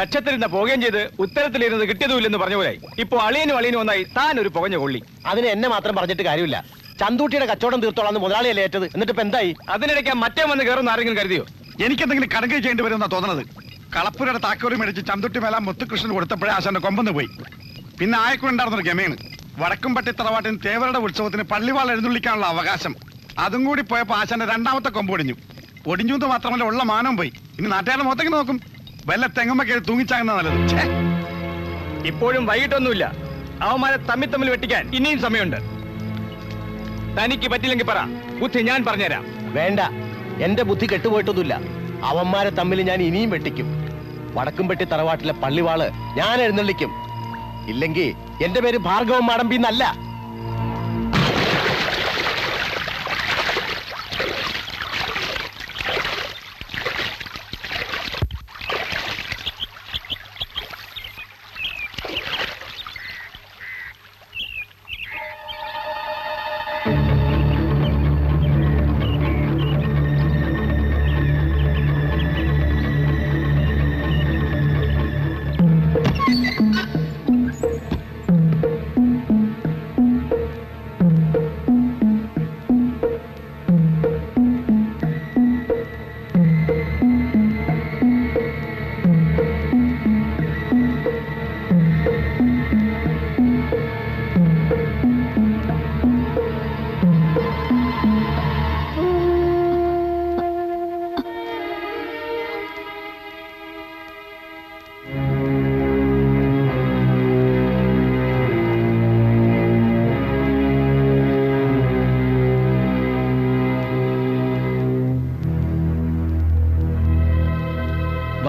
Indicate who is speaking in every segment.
Speaker 1: കക്ഷത്തിരുന്ന പോകുകയും ചെയ്ത് ഉത്തരത്തിലിരുന്ന് കിട്ടിയതുമില്ലെന്ന് പറഞ്ഞ പോലെ ഇപ്പൊ അളിയനും അളിയനും ഒന്നായി താൻ ഒരു പുകഞ്ഞ കൊള്ളി.
Speaker 2: അതിന് എന്നെ മാത്രം പറഞ്ഞിട്ട് കാര്യമില്ല. ചന്തൂട്ടിയുടെ കച്ചവടം തീർത്തോളാന്ന് മുതലാളിയല്ലേ ഏറ്റത്? എന്നിട്ട് ഇപ്പൊ എന്തായി?
Speaker 1: അതിനിടയ്ക്ക് മറ്റേ വന്ന് കയറുന്ന ആരെങ്കിലും കരുതിയോ?
Speaker 3: എനിക്കെന്തെങ്കിലും കണക്ക് ചെയ്യേണ്ടി വരുമെന്നാ തോന്നുന്നത് കളപ്പുരയുടെ താക്കോറി മേടിച്ച് ചന്തുട്ടി മേല മുത്തുകൃഷ്ണൻ കൊടുത്തപ്പോഴേ ആശാന്റെ കൊമ്പന്ന് പോയി. പിന്നെ ആയക്കുണ്ടായിരുന്നൊരു ഗമയാണ്. വടക്കുംപട്ടി തറവാട്ടിന് തേവരുടെ ഉത്സവത്തിന് പള്ളിവാൾ എഴുന്നള്ളിക്കാനുള്ള അവകാശം. അതും കൂടി പോയപ്പോ ആശാന്റെ രണ്ടാമത്തെ കൊമ്പ് ഒടിഞ്ഞു. ഒടിഞ്ഞു എന്ന് മാത്രമല്ല ഉള്ള മാനം പോയി. ഇനി നാട്ടുകാരുടെ മുഖത്തേക്ക് നോക്കും. വല്ല തെങ്ങമ്മ തൂങ്ങിച്ചാകുന്ന നല്ലത്.
Speaker 1: ഇപ്പോഴും വൈകിട്ടൊന്നുമില്ല. അവന്മാരെ തമ്മിൽ തമ്മിൽ വെട്ടിക്കാൻ ഇനിയും സമയമുണ്ട്. തനിക്ക് പറ്റില്ലെങ്കിൽ പറ. ബുദ്ധി ഞാൻ പറഞ്ഞുതരാം.
Speaker 2: വേണ്ട. എന്റെ ബുദ്ധി കെട്ടുപോയിട്ടൊന്നുമില്ല. അവന്മാരെ തമ്മിൽ ഞാൻ ഇനിയും വെട്ടിക്കും. വടക്കുംപെട്ടി തറവാട്ടിലെ പള്ളിവാൾ ഞാൻ എഴുന്നള്ളിക്കും. ഇല്ലെങ്കിൽ എന്റെ പേര് ഭാർഗവം മാടമ്പി എന്നല്ല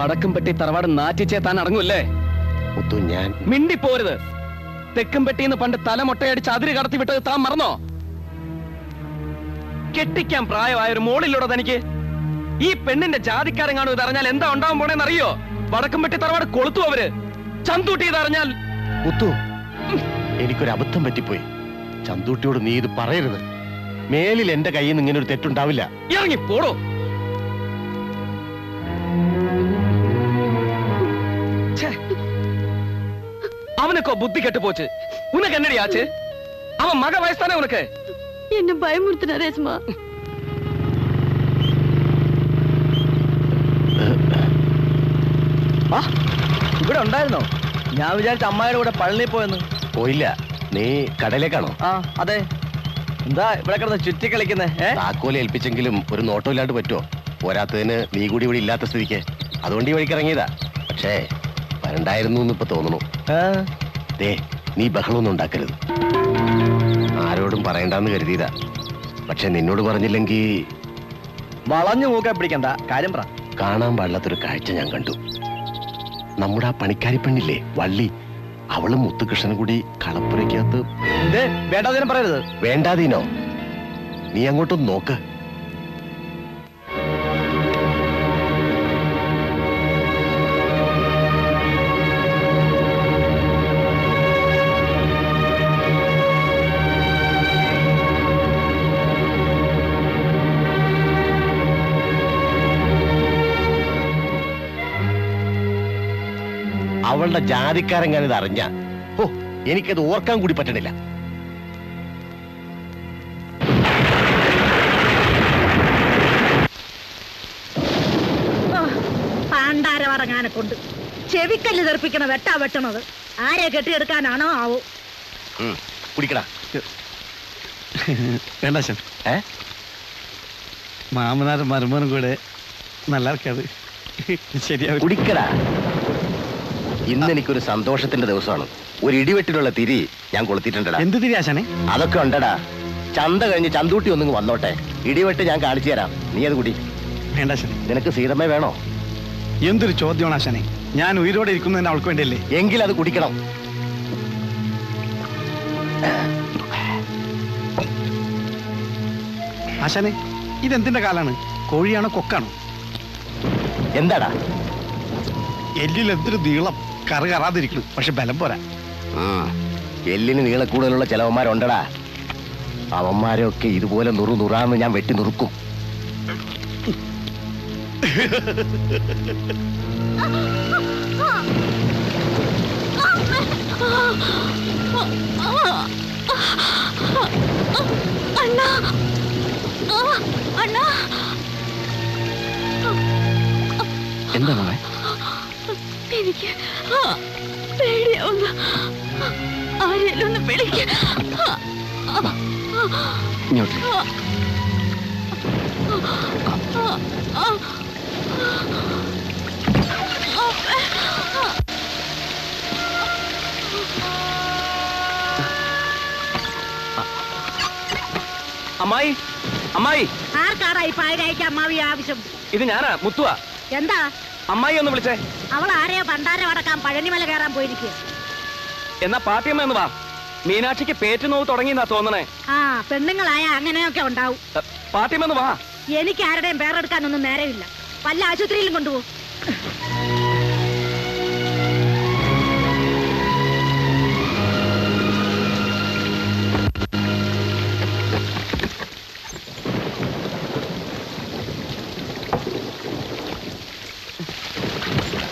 Speaker 4: വടക്കുംപെട്ടി തറവാട് നാറ്റിച്ചേ താൻ അടങ്ങുമല്ലേ
Speaker 2: മുത്തു ഞാൻ
Speaker 4: മിണ്ടിപ്പോരുത്. തെക്കുംപെട്ടിന്ന് പണ്ട് തലമൊട്ടയടിച്ച് അതിര് കടത്തി വിട്ടത് താൻ മറന്നോ? കെട്ടിക്കാൻ പ്രായമായ ഒരു മോളിലൂടെ തനിക്ക് ഈ പെണ്ണിന്റെ ജാതിക്കാരൻ കാണും ഇതറിഞ്ഞാൽ എന്താ ഉണ്ടാവാൻ പോണേന്ന് അറിയോ വടക്കുംപെട്ടി തറവാട് കൊളുത്തു അവർ. ചന്തൂട്ടി ഇതറിഞ്ഞാൽ
Speaker 2: മുത്തു എനിക്കൊരു അബദ്ധം പറ്റിപ്പോയി. ചന്തൂട്ടിയോട് നീ ഇത് പറയരുത്. മേലിൽ എന്റെ കയ്യിൽ നിന്ന് ഇങ്ങനെ ഒരു തെറ്റുണ്ടാവില്ല.
Speaker 4: ഇറങ്ങി പോടോ. அவனுக்கோ புத்தி கெட்டு போச்சு உனக்கு என்னடி ஆச்சு அவன் மக வயசு தானே உனக்கு
Speaker 5: എന്നെ ഭയമുറുത്തുന്ന രേസ്മ
Speaker 4: ഇവിടെ ഉണ്ടായിരുന്നോ ഞാൻ വിചാരിച്ച അമ്മായിയുടെ കൂടെ പള്ളി പോയെന്ന്
Speaker 2: പോയില്ല നീ കടയിലേക്കാണോ
Speaker 4: ആ അതെ എന്താ ഇവിടെ കിടന്ന് ചുറ്റി കളിക്കുന്നേ ഏ
Speaker 2: താക്കോല് ഏൽപ്പിച്ചെങ്കിലും ഒരു നോട്ടമില്ലാണ്ട് പറ്റുമോ പോരാത്തതിന് നീ കൂടി ഇവിടെ ഇല്ലാത്ത സ്ഥിതിക്ക് അതുകൊണ്ട് ഈ വഴിക്ക് ഇറങ്ങിയതാ പക്ഷേ വരണ്ടായിരുന്നു എന്ന് ഇപ്പൊ തോന്നുന്നു ദേ നീ ബഹളമൊന്നും ഉണ്ടാക്കരുത്. ആരോടും പറയണ്ടെന്ന് കരുതിയതാ. പക്ഷെ നിന്നോട് പറഞ്ഞില്ലെങ്കിൽ
Speaker 4: വളഞ്ഞു നോക്കാൻ പിടിക്കണ്ട. കാര്യം പറ.
Speaker 2: കാണാൻ പാടില്ലാത്തൊരു കാഴ്ച ഞാൻ കണ്ടു. നമ്മുടെ ആ പണിക്കാരി പെണ്ണില്ലേ വള്ളി. അവളും മുത്തുകൃഷ്ണനും കൂടി കളപ്പുരയ്ക്കകത്ത്
Speaker 4: വേണ്ടാതിനും പറയരുത്.
Speaker 2: വേണ്ടാതീനോ? നീ അങ്ങോട്ടൊന്ന് നോക്ക്. അവളുടെ ജാതിക്കാരൻ ഞാനിത് അറിഞ്ഞ. ഓ എനിക്കത് ഓർക്കാൻ കൂടി പറ്റണില്ല.
Speaker 5: പാണ്ടാരവറങ്ങാനെ കൊണ്ട് ചെവിക്കല്ല് തെറിപ്പിക്കണ വെട്ടാ വെട്ടണത്. ആരെ കെട്ടിയെടുക്കാനാണോ ആവോ.
Speaker 2: കുടിക്കടാ.
Speaker 3: വേണ്ട അച്ഛൻ.
Speaker 2: ഏ?
Speaker 3: മാമനാരും മരുമോനും കൂടെ നല്ല ആൾക്കാത് ശരിയാവും.
Speaker 2: കുടിക്കടാ. ഇന്ന് എനിക്കൊരു സന്തോഷത്തിന്റെ ദിവസമാണ്. ഒരു ഇടിവെട്ടിലുള്ള തിരി ഞാൻ കൊളുത്തിട്ടുണ്ടടാ
Speaker 3: എന്ത് തിരി ആശാനെ?
Speaker 2: അതൊക്കെ ഉണ്ടടാ. ചന്ത കഴിഞ്ഞ് ചന്തൂട്ടി ഒന്നും വന്നോട്ടെ. ഇടിവെട്ട് ഞാൻ കാണിച്ചു തരാം. നീ അത് കൂടി.
Speaker 3: വേണ്ട
Speaker 2: നിനക്ക് സീതമ്മ വേണോ?
Speaker 3: എന്തൊരു ചോദ്യമാണ് ആശാനെ. ഞാൻ ഉയരോടെ ഇരിക്കുന്നതിന് അവൾക്ക് വേണ്ടിയല്ലേ?
Speaker 2: എങ്കിൽ അത് കുടിക്കണം.
Speaker 3: ആശാനെ ഇതെന്തിന്റെ കാലാണ്? കോഴിയാണോ കൊക്കാണോ?
Speaker 2: എന്താടാ?
Speaker 3: എല്ലിൽ എന്തൊരു നീളം. കറ് കറാതിരിക്കണം പക്ഷെ ബലം പോരാ.
Speaker 2: എല്ലിന് എല്ലിന് നീളക്കൂടുതലുള്ള ചിലവന്മാരുണ്ടടാ. അവന്മാരെയൊക്കെ ഇതുപോലെ നുറു നുറാന്ന് ഞാൻ വെട്ടി നുറുക്കും.
Speaker 6: അണ്ണാ. അണ്ണാ.
Speaker 4: എന്താ മോളെ
Speaker 6: എനിക്ക് ആ, പേടിയാവുന്നു. ആരെങ്കിലും ഒന്ന് വിളിക്ക.
Speaker 4: അമ്മായി അമ്മായി.
Speaker 5: ആർക്കാടാ ഈ പായരായിക്ക് അമ്മാവി ആവശ്യം?
Speaker 4: ഇത് ഞാനാ മുത്തുവാ.
Speaker 5: എന്താ?
Speaker 4: അമ്മായി ഒന്ന് വിളിച്ചേ.
Speaker 5: അവൾ ആരെയോ പണ്ടാരം അടക്കാൻ പഴനിമല കയറാൻ പോയിരിക്കുക.
Speaker 4: എന്നാ പാത്തിയമ്മ എന്ന് വാ. മീനാക്ഷിക്ക് പേറ്റ് നോവ് തുടങ്ങിയെന്നാ തോന്നണേ.
Speaker 5: ആ പെണ്ണുങ്ങളായ അങ്ങനെയൊക്കെ ഉണ്ടാവും.
Speaker 4: പാട്ടിയമ്മ പാത്തിയമ്മ എന്ന് വാ.
Speaker 5: എനിക്ക് ആരുടെയും പേരെടുക്കാനൊന്നും നേരമില്ല. വല്ല ആശുപത്രിയിലും കൊണ്ടുപോകും.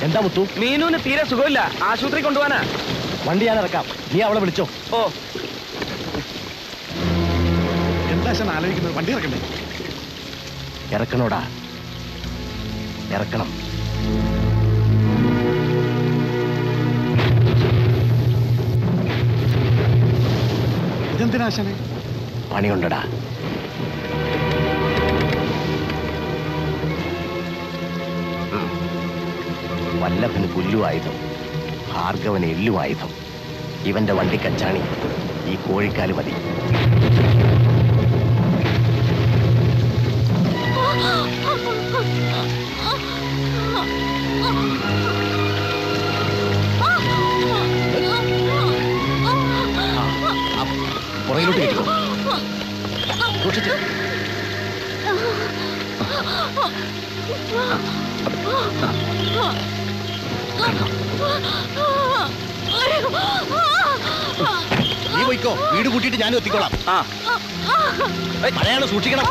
Speaker 2: എന്താ മുത്തു?
Speaker 4: മീനുവിന് തീരെ സുഖമില്ല. ആശുപത്രി കൊണ്ടുപോവാനാ.
Speaker 2: വണ്ടി ഞാൻ ഇറക്കാം. നീ അവളെ വിളിച്ചോ.
Speaker 4: ഓ.
Speaker 3: എന്താ ആലോചിക്കുന്നത്? വണ്ടി ഇറക്കണ്ടേ?
Speaker 2: ഇറക്കണോടാ. ഇറക്കണം.
Speaker 3: ഇതെന്തിനാശാനെ
Speaker 2: പണിയുണ്ടടാ. വല്ലഭന് പുല്ലുവായുധം ഭാർഗവന് എല്ലുവായുധം ഇവന്റെ വണ്ടി കച്ചാണി ഈ കോഴിക്കാൽ മതി. പുറകിലോട്ട് കയറ്റിക്കോ സൂക്ഷിച്ച്. നീ പോയിക്കോ. വീട് കൂട്ടിയിട്ട് ഞാനും എത്തിക്കോളാം. മഴയാണ് സൂക്ഷിക്കണം.